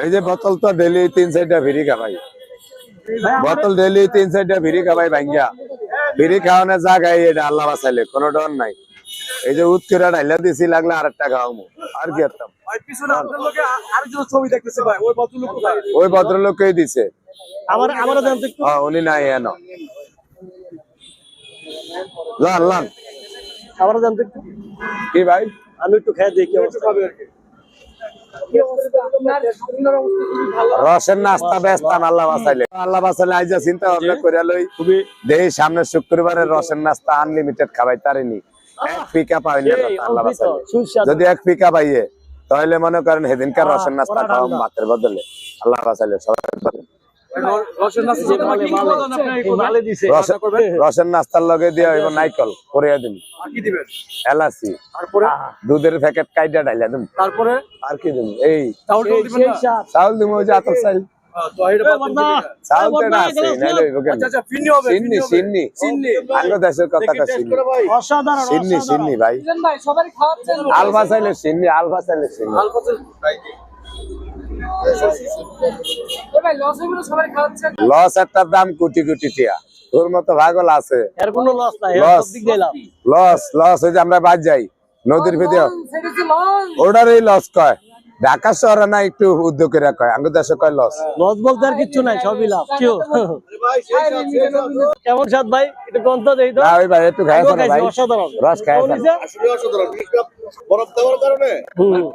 এই যে বোতল তো ডেলি তিন চারটা ভিড়ি খাবাই। বোতল ডেলি তিন চারটা ভিড়ি খাবাই ভাঙ্গিয়া ভিড়ি খাওয়ানো যা জায়গায় এটা আল্লাহ বাঁচাইলে কোনো ডর নাই। এই যে উৎকিরা ডাইলা দিছি লাগলে আর একটা খাওয়াবো আর কি ভাই ওই ভদ্রলোক ভদ্রলোককেই দিছে। আমার আমার জানতে উনি নাই এন লান লান একটু কি ভাই? আমি একটু খেয়ে দেখি অবস্থা রসের নাস্তা বেস্তান আল্লাহ বাসাইলে আল্লাহ বাসাইলে আইজা চিন্তা ভাবনা করিয়া লই তুমি দেই সামনে শুক্রবারের রসের নাস্তা আনলিমিটেড খাবাই তারিনি এক পিকা আল্লাহ বাসাইলে যদি এক পিকা পাইয়ে তাহলে মনে করেন সেদিনকার রসের নাস্তা খাওয়া। ভাতের বদলে। আল্লাহ বাসাইলে সবাই। রসের নাস্তার লগে দিয়া হইব নাইকল করিয়া দিন আর কি দিবেন? এলাচি। তারপরে? দুধের প্যাকেট কাইটা ডাইলা দিন তারপরে? আর কি দিন এই চাউল। চাউল ওই যে আতর চাইল। আচ্ছা আচ্ছা আলফা চাইলে সিন্নি আলফা চাইলে সিন্নি লস একটার দাম কোটি কোটি টিয়া। তোর মতো ভাগল আছে। লস লস সব দিক দিয়ে লাভ। লস লস হয়ে যে আমরা বাদ যাই। নদীর ভিতরে। ওটার এই ওটারই লস কয়। ঢাকা শহরে না একটু উদ্যোগ করে কয় আঙ্গ দেশে কয় লস। লস বলতে আর কিচ্ছু নাই সবই লাভ কেমন স্বাদ ভাই? একটু গন্ধ দেই তো। ভাই একটু খাই ভাই। অসাধারণ। রস খাই আসলে অসাধারণ। বরফ দেওয়ার কারণে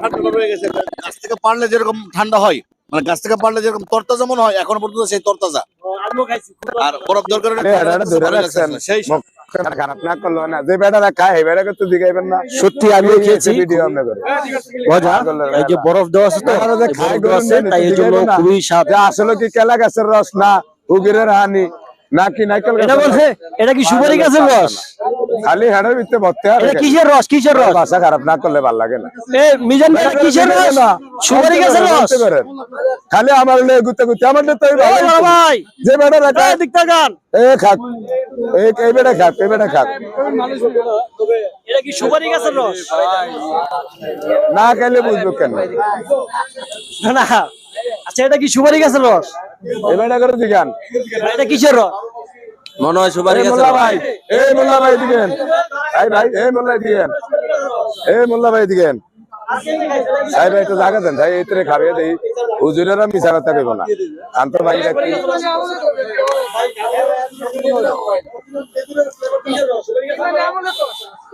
ঠান্ডা হয়ে গেছে। গাছ থেকে পারলে যেরকম ঠান্ডা হয় মানে গাছ থেকে পারলে যেরকম মনে হয় এখনও পর্যন্ত সেই তরতাজা। আর বরফ আসলে, সেই খারাপ না করল না। যে বেটারা খায় এই বেটাকে তো দিগাইবেন না। সত্যি আমি খেয়েছি। ভিডিও আমরা করে মজা। এই যে বরফ দেওয়া আছে তো খাই যে এই খায় বরফ আছে, তাই এর জন্য খুবই স্বাদ আসলে কি কেলা গাছের রস না? উগিরের হানি। নাকি নাইকেল এটা বলছে এটা কি সুপারি গাছের রস? খালি হেডের ভিতরে ভর্তি আর এটা কিসের রস কিসের রস? ভাষা খারাপ না করলে ভালো লাগে না। এ মিজান ভাই কিসের রস? সুপারি গাছের রস? খালি আমার লে গুতে গুতে আমার লে তো ভাই। যে বেটা রাখা দিক তাকান এ খাক এই বেটা খাক এই বেটা খাক। এটা কি সুপারি গাছের রস? না খাইলে বুঝব কেন? না আচ্ছা এটা কি সুপারি গাছের রস? এই বেটা করে দিগান। এটা কিসের রস? মনে হয় সুপারি। ভাই এই মোল্লা ভাই দিগেন এই ভাই এই মোল্লা দিগেন এই মোল্লা ভাই দিগেন ভাই ভাই একটু জায়গা দেন। ভাই এইতরে খাবে দেই। হুজুরেরা কথা না। ভাই কি?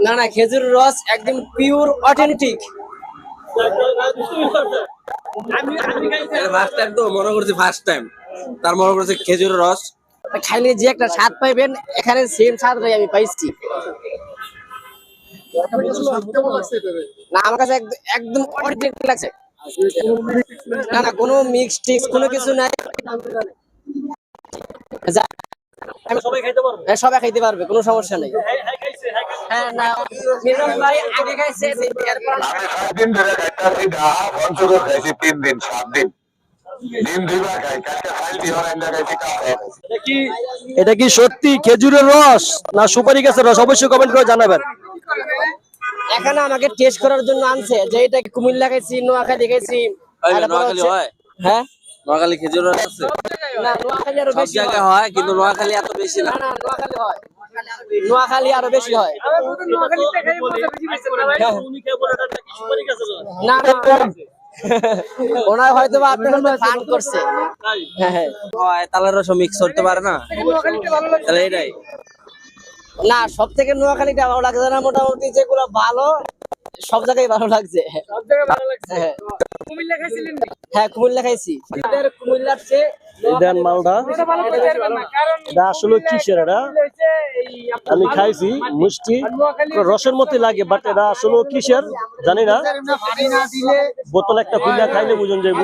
না না খেজুর রস একদম পিওর অথেন্টিক ফার্স্ট টাইম তো মনে করছি ফার্স্ট টাইম তার মনে করছে খেজুরের রস খাইলে যে একটা স্বাদ পাইবেন এখানে সেম স্বাদটাই আমি পাইছি। না আমার কাছে একদম লাগছে। না না কোনো মিক্স টিক্স কোনো কিছু নাই। হ্যাঁ, সবাই খাইতে পারবে কোনো সমস্যা নেই। হ্যাঁ তিন দিন সাত দিন। এটা কি সত্যি খেজুরের রস না সুপারি গাছের রস? অবশ্যই কমেন্ট করে জানাবেন। এখানে আমাকে টেস্ট করার জন্য আনছে যে এটা কুমিল্লা খাইছি নোয়াখালী খাইছি এই যে তারপর নোয়াখালী হ্যাঁ। নোয়াখালী খেজুর রস আছে। না নোয়াখালী আরও বেশি হয়। কিন্তু নোয়াখালী এত বেশি না। না না নোয়াখালী হয়। নোয়াখালী আরও বেশি হয়। না না। ওনার হয়তো বা আপনার সাথে ফান করছে। হ্যাঁ। তালের রস মিক্স করতে পারে না? তাহলে এটাই। না সব থেকে নোয়াখালীটা ভালো লাগছে না মোটামুটি যেগুলো ভালো সব জায়গায় ভালো লাগছে হ্যাঁ হ্যাঁ কুমিল্লা খাইছি এদের কুমিল্লার চেয়ে দেন মালটা এটা আসলে কিসের এটা আমি খাইছি মিষ্টি রসের মতো লাগে বাট এটা আসলে কিসের জানি না বোতল একটা খুললে খাইলে বুঝুন যাইব